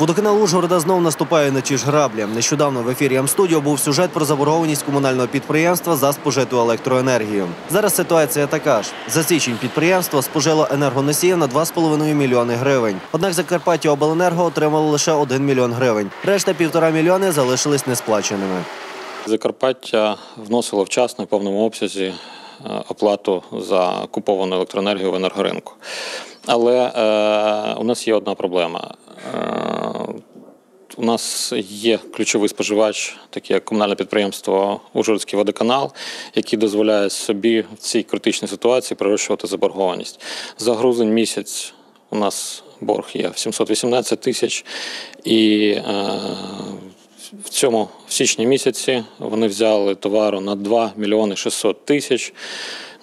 Водоканал Ужгорода знов наступає на ті ж граблі. Нещодавно в ефірі М-студіо був сюжет про заборгованість комунального підприємства за спожиту електроенергію. Зараз ситуація така ж. За січень підприємство спожило енергоносіїв на 2,5 мільйони гривень. Однак Закарпаття Обленерго отримало лише 1 мільйон гривень. Решта півтора мільйони залишились несплаченими. Закарпаття вносило вчасно в повному обсязі е, оплату за куповану електроенергію в енергоринку. Але е, у нас є одна проблема. У нас є ключовий споживач, такий як комунальне підприємство Ужгородський водоканал, який дозволяє собі в цій критичній ситуації прирощувати заборгованість. За грудень місяць у нас борг є в 718 тисяч, і е, в цьому в січні місяці вони взяли товару на 2 мільйони 600 тисяч.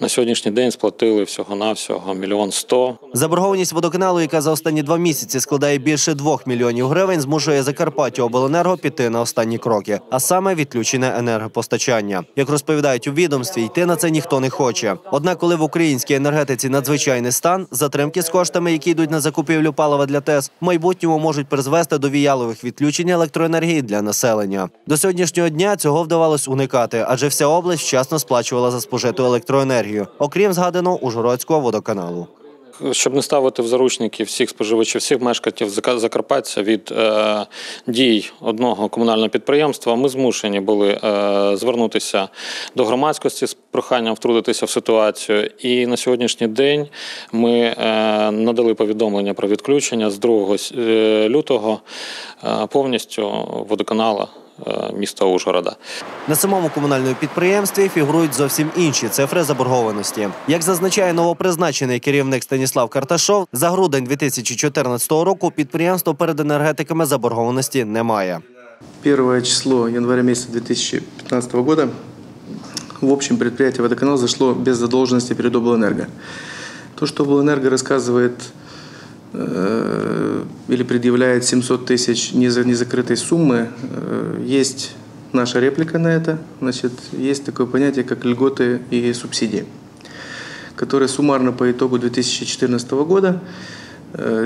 На сьогоднішній день сплатили всього-навсього мільйон сто. Заборгованість водоканалу, яка за останні два місяці складає більше двох мільйонів гривень, змушує Закарпаття Обленерго піти на останні кроки, а саме відключене енергопостачання. Як розповідають у відомстві, йти на це ніхто не хоче. Однак, коли в українській енергетиці надзвичайний стан, затримки з коштами, які йдуть на закупівлю палива для ТЕС, в майбутньому можуть призвести до віялових відключень електроенергії для населення. До сьогоднішнього дня цього вдавалось уникати, адже вся область вчасно сплачувала за спожиту електроенергію, окрім згаданого Ужгородського водоканалу. Щоб не ставити в заручники всіх споживачів, всіх мешканців Зака- Закарпаття від е, дій одного комунального підприємства, ми змушені були е, звернутися до громадськості з проханням втрутитися в ситуацію. І на сьогоднішній день ми е, надали повідомлення про відключення з 2 е, лютого е, повністю водоканала міста Ужгорода. На самому комунальному підприємстві фігурують зовсім інші цифри заборгованості. Як зазначає новопризначений керівник Станіслав Карташов, за грудень 2014 року підприємство перед енергетиками заборгованості немає. Первое число января месяца 2015 года в общем предприятие «Водоканал» зашло без задолженности перед Облэнерго. То, что Облэнерго рассказывает э, или предъявляет 700 тысяч неза- незакрытой суммы, э, есть наша реплика на это. Значит, есть такое понятие, как льготы и субсидии, которые суммарно по итогу 2014 года э,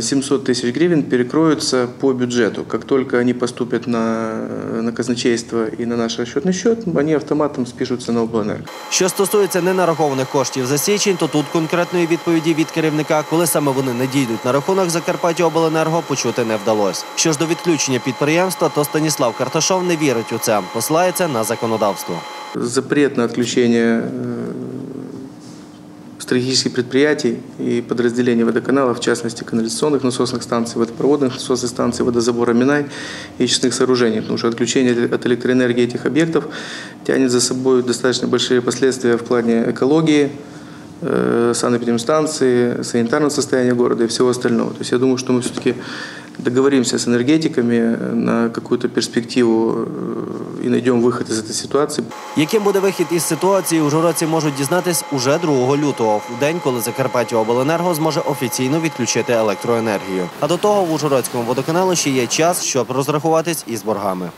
700 тысяч гривен перекроются по бюджету. Как только они поступят на, на казначейство и на наш расчетный счет, они автоматом спишутся на Облэнерго. Що стосується ненарахованих коштів за січень, то тут конкретної відповіді від керівника, коли саме вони не дійдуть на рахунок Закарпаття Обленерго, почути не вдалося. Що ж до відключення підприємства, то Станіслав Карташов не вірить у це, посилається на законодавство. Запрет на отключение э, стратегических предприятий и подразделений водоканала, в частности канализационных насосных станций, водопроводных насосных станций, водозабора Минай и очистных сооружений, потому что отключение от электроэнергии этих объектов тянет за собой достаточно большие последствия в плане экологии, э, санэпидемстанции, санитарного состояния города и всего остального. То есть я думаю, что мы все-таки договоримся с энергетиками на какую-то перспективу э, и найдем выход из этой ситуации. Яким буде вихід із ситуації, ужгородці можуть дізнатись уже 2 лютого, в день, коли Закарпаття Обленерго зможе офіційно відключити електроенергію. А до того в Ужгородському водоканалу ще є час, щоб розрахуватись із боргами.